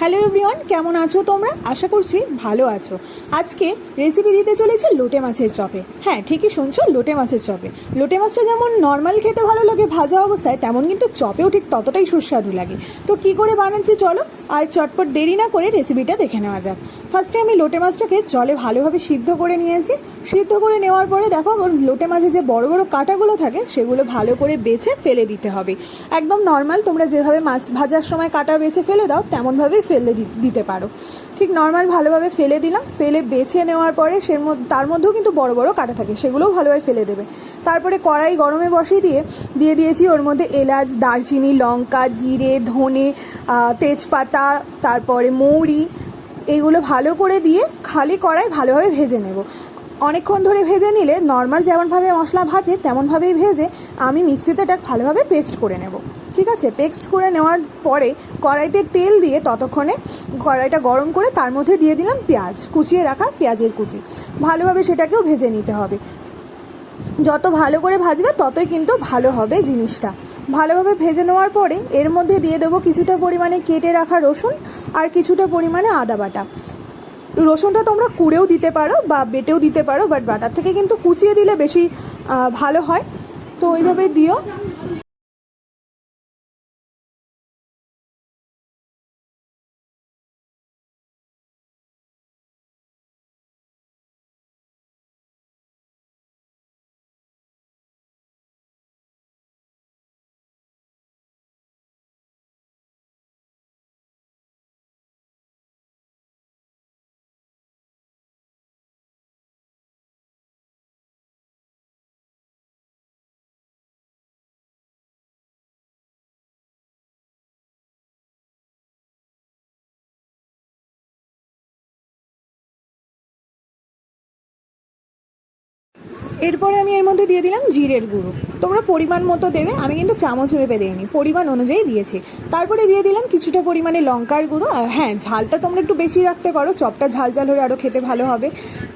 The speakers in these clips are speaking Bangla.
হ্যালো এভরিওয়ান কেমন আছো তোমরা? আশা করছি ভালো আছো। আজকে রেসিপি দিতে চলেছে লোটে মাছের চপে। হ্যাঁ ঠিকই শুনছো, লোটে মাছের চপে। লোটে মাছটা যেমন নর্মাল খেতে ভালো লাগে ভাজা অবস্থায়, তেমন কিন্তু চপেও ঠিক ততটাই সুস্বাদু লাগে। তো কি করে বানাচ্ছি চলো, আর চটপট দেরি না করে রেসিপিটা দেখে নেওয়া যাক। ফার্স্টে আমি লোটে মাছটাকে জলে ভালোভাবে সিদ্ধ করে নিয়েছি। সিদ্ধ করে নেওয়ার পরে দেখো, ওর লোটে মাঝে যে বড় বড় কাঁটাগুলো থাকে, সেগুলো ভালো করে বেছে ফেলে দিতে হবে। একদম নর্মাল তোমরা যেভাবে মাছ ভাজার সময় কাটা বেছে ফেলে দাও, তেমনভাবেই ফেলে দিতে পারো। ঠিক নর্মাল ভালোভাবে ফেলে দিলাম। ফেলে বেছে নেওয়ার পরে সে তার মধ্যেও কিন্তু বড় বড় কাটা থাকে, সেগুলোও ভালোভাবে ফেলে দেবে। তারপরে কড়াই গরমে বসিয়ে দিয়ে দিয়ে দিয়েছি ওর মধ্যে এলাচ, দারচিনি, লঙ্কা, জিরে, ধনে তেজপাতা, তারপরে মৌরি এইগুলো ভালো করে দিয়ে খালি কড়াই ভালোভাবে ভেজে নেব। অনেকক্ষণ ধরে ভেজে নিলে নর্মাল যেমনভাবে মশলা ভাজে, তেমনভাবেই ভেজে আমি মিক্সিতে এটা ভালোভাবে পেস্ট করে নেব। ঠিক আছে? পেস্ট করে নেওয়ার পরে কড়াইতে তেল দিয়ে ততক্ষণে কড়াইটা গরম করে তার মধ্যে দিয়ে দিলাম পেঁয়াজ, কুচিয়ে রাখা পেঁয়াজের কুচি। ভালোভাবে সেটাকেও ভেজে নিতে হবে। যত ভালো করে ভাজবে, ততই কিন্তু ভালো হবে জিনিসটা। ভালোভাবে ভেজে নেওয়ার পরে এর মধ্যে দিয়ে দেবো কিছুটা পরিমাণে কেটে রাখা রসুন আর কিছুটা পরিমাণে আদা বাটা। রসুনটা তোমরা কুড়েও দিতে পারো বা বেটেও দিতে পারো বাট বাটার থেকে কিন্তু কুচিয়ে দিলে বেশি ভালো হয়। তো ওইভাবে দিও। এরপরে আমি এর মধ্যে দিয়ে দিলাম জিরের গুঁড়ো। তোমরা পরিমাণ মতো দেবে, আমি কিন্তু চামচ ভেবে দিইনি, পরিমাণ অনুযায়ী দিয়েছি। তারপরে দিয়ে দিলাম কিছুটা পরিমাণে লঙ্কার গুঁড়ো হ্যাঁ ঝালটা তোমরা একটু বেশি রাখতে পারো, চপটা ঝাল ঝাল হলে আরও খেতে ভালো হবে।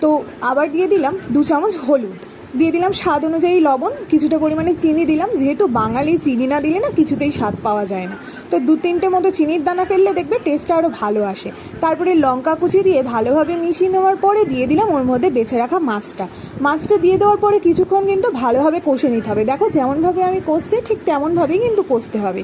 তো আবার দিয়ে দিলাম দু চামচ হলুদ। দিয়ে দিলাম স্বাদ অনুযায়ী লবণ, কিছুটা পরিমাণে চিনি দিলাম। যেহেতু বাঙালি চিনি না দিলে না কিছুতেই স্বাদ পাওয়া যায় না। তো দু তিনটে মতো চিনির দানা ফেললে দেখবে টেস্টটা আরও ভালো আসে। তারপরে লঙ্কা কুচি দিয়ে ভালোভাবে মিশিয়ে নেওয়ার পরে দিয়ে দিলাম ওর মধ্যে বেছে রাখা মাছটা। মাছটা দিয়ে দেওয়ার পরে কিছুক্ষণ কিন্তু ভালোভাবে কষে নিতে হবে। দেখো যেমনভাবে আমি কষছি, ঠিক তেমনভাবেই কিন্তু কষতে হবে।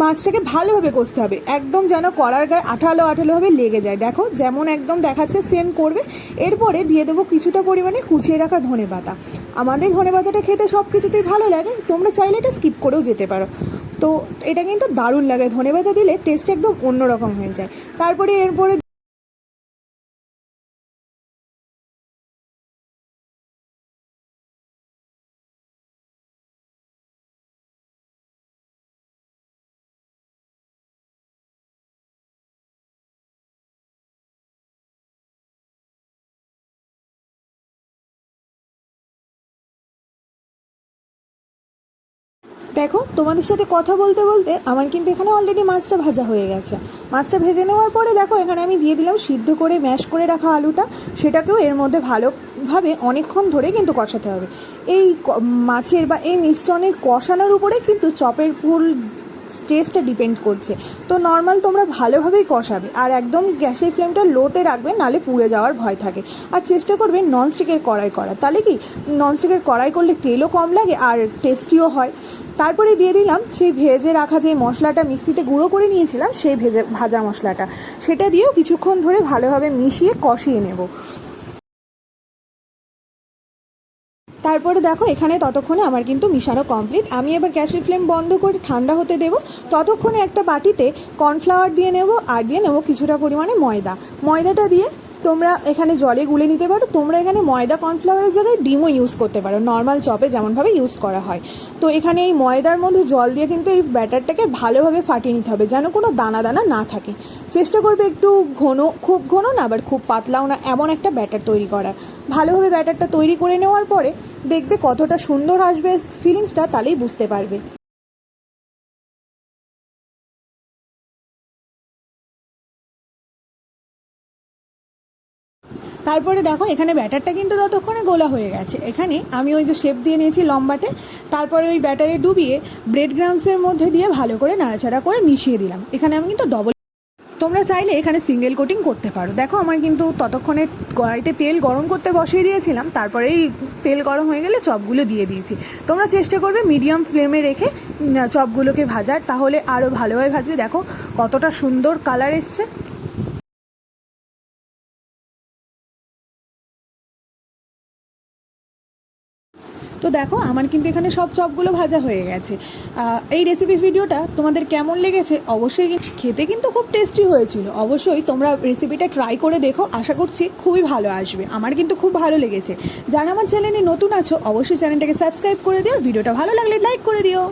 মাছটাকে ভালোভাবে কষতে হবে। একদম যেন কড়ার গায়ে আঠালো আঠালোভাবে লেগে যায়। দেখো যেমন একদম দেখাচ্ছে সেম করবে। এরপরে দিয়ে দেবো কিছুটা পরিমাণে কুচিয়ে রাখা ধনে পাতা আমাদের ধনে পাতাটা খেতে সব কিছুতেই ভালো লাগে, তোমরা চাইলে এটা স্কিপ করেও যেতে পারো। তো এটা কিন্তু দারুণ লাগে ধনে পাতা দিলে টেস্ট একদম অন্যরকম হয়ে যায়। তারপরে এরপরে দেখো, তোমাদের সাথে কথা বলতে বলতে আমার কিন্তু এখানে অলরেডি মাছটা ভাজা হয়ে গেছে। মাছটা ভেজে নেওয়ার পরে দেখো, এখানে আমি দিয়ে দিলাম সিদ্ধ করে ম্যাশ করে রাখা আলুটা। সেটাকেও এর মধ্যে ভালোভাবে অনেকক্ষণ ধরে কিন্তু কষাতে হবে। এই মাছের বা এই মিশ্রণের কষানোর উপরে কিন্তু চপের ফুল টেস্টটা ডিপেন্ড করছে। তো নর্মাল তোমরা ভালোভাবেই কষাবে। আর একদম গ্যাসের ফ্লেমটা লোতে রাখবে, নালে পুড়ে যাওয়ার ভয় থাকে। আর চেষ্টা করবে ননস্টিকের কড়াই করা তাহলে কি? ননস্টিকের কড়াই করলে তেলও কম লাগে আর টেস্টিও হয়। তারপরে দিয়ে দিলাম সেই ভেজে রাখা যে মশলাটা মিক্সিতে গুঁড়ো করে নিয়েছিলাম, সেই ভেজে ভাজা মশলাটা। সেটা দিয়েও কিছুক্ষণ ধরে ভালোভাবে মিশিয়ে কষিয়ে নেব। তারপরে দেখো, এখানে ততক্ষণে আমার কিন্তু মিশানো কমপ্লিট আমি এবার গ্যাসের ফ্লেম বন্ধ করে ঠান্ডা হতে দেবো। ততক্ষণে একটা বাটিতে কর্নফ্লাওয়ার দিয়ে নেব, আর দিয়ে নেব কিছুটা পরিমাণে ময়দা। ময়দাটা দিয়ে তোমরা এখানে জলে গুলে নিতে পারো, তোমরা এখানে ময়দা কর্নফ্লাওয়ারের জায়গায় ডিমও ইউজ করতে পারো নর্মাল চপে যেমনভাবে ইউজ করা হয়। তো এখানে এই ময়দার মধ্যে জল দিয়ে কিন্তু এই ব্যাটারটাকে ভালোভাবে ফাটিয়ে নিতে হবে, যেন কোনো দানা দানা না থাকে। চেষ্টা করবে একটু ঘন, খুব ঘন না আবার খুব পাতলাও না, এমন একটা ব্যাটার তৈরি করার। ভালোভাবে ব্যাটারটা তৈরি করে নেওয়ার পরে দেখবে কতটা সুন্দর আসবে ফিলিংসটা তাহলেই বুঝতে পারবে। তারপরে দেখো, এখানে ব্যাটারটা কিন্তু ততক্ষণে গোলা হয়ে গেছে। এখানে আমি ওই যে শেপ দিয়ে নিয়েছি লম্বাটে, তারপরে ওই ব্যাটারে ডুবিয়ে ব্রেড গ্রামসের মধ্যে দিয়ে ভালো করে নাড়াচাড়া করে মিশিয়ে দিলাম। এখানে আমি কিন্তু ডবল তোমরা চাইলে এখানে সিঙ্গেল কোটিং করতে পারো। দেখো, আমার কিন্তু ততক্ষণে কড়াইতে তেল গরম করতে বসিয়ে দিয়েছিলাম, তারপরেই তেল গরম হয়ে গেলে চপগুলো দিয়ে দিয়েছি। তোমরা চেষ্টা করবে মিডিয়াম ফ্লেমে রেখে চপগুলোকে ভাজার, তাহলে আরও ভালোভাবে ভাজবে। দেখো, কতটা সুন্দর কালার এসছে। তো দেখো, আমার কিন্তু এখানে সব চপগুলো ভাজা হয়ে গেছে। এই রেসিপি ভিডিওটা তোমাদের কেমন লেগেছে অবশ্যই খেতে কিন্তু খুব টেস্টি হয়েছিল। অবশ্যই তোমরা রেসিপিটা ট্রাই করে দেখো, আশা করছি খুবই ভালো আসবে। আমার কিন্তু খুব ভালো লেগেছে। যারা আমার চ্যানেলে নতুন আছো, অবশ্যই চ্যানেলটাকে সাবস্ক্রাইব করে দিও। ভিডিওটা ভালো লাগলে লাইক করে দিও।